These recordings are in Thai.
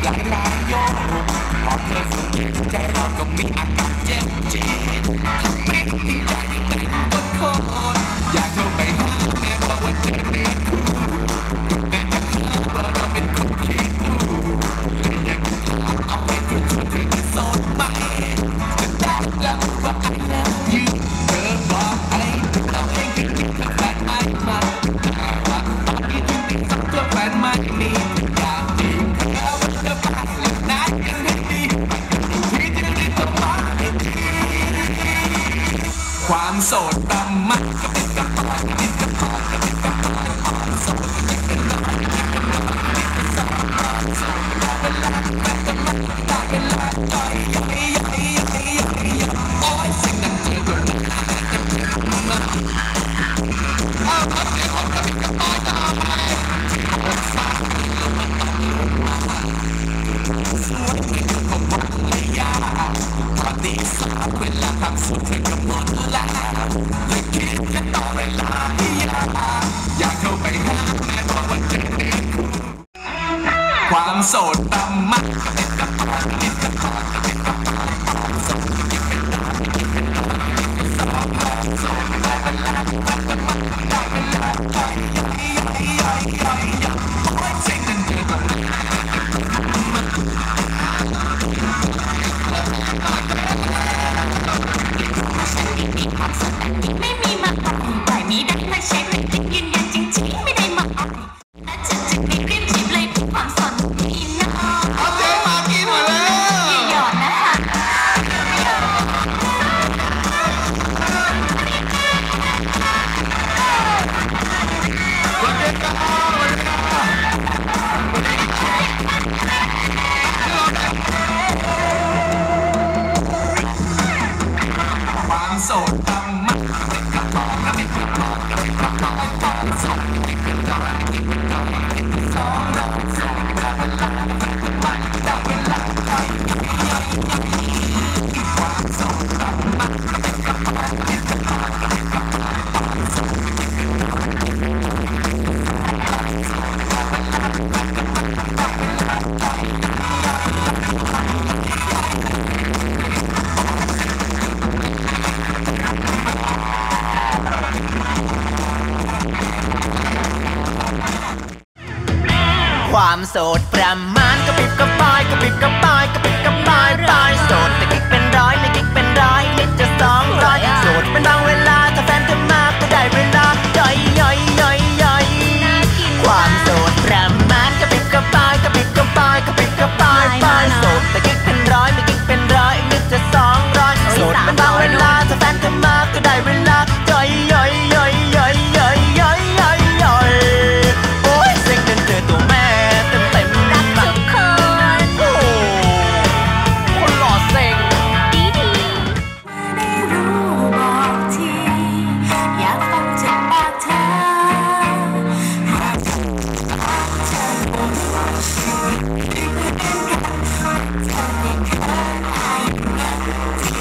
Podcast. I'm la la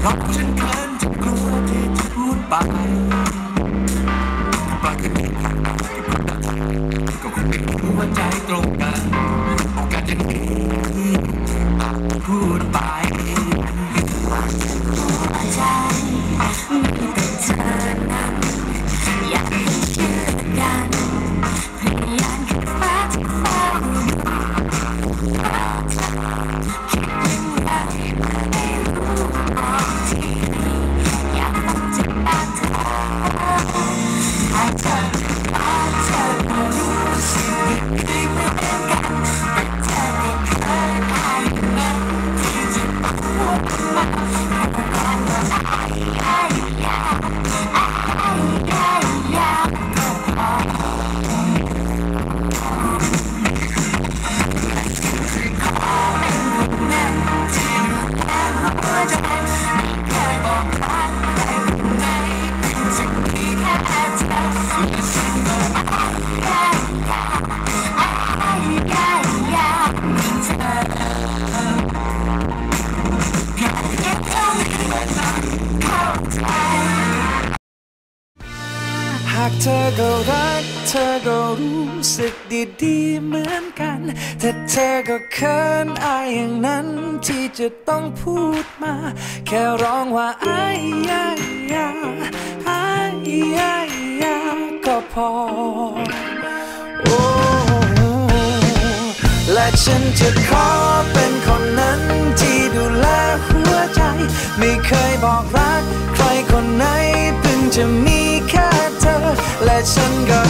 เพราะฉันเคินจะกลัวที่จะพูดไปปลายคืนที่ผ่านที่ผ่านมาก็คงไม่รู้ว่าใจตรงกัน ธอก็รัก เธอก็รู้สึกดีๆเหมือนกัน แต่เธอก็เขินอายอย่างนั้นที่จะต้องพูดมา แค่ร้องว่าอายยายาอายยายาก็พอ โอ้และฉันจะขอเป็นคนนั้นที่ดูแลหัวใจ ไม่เคยบอกรัก ใครคนไหนเพิ่งจะมี ฉันก็อาย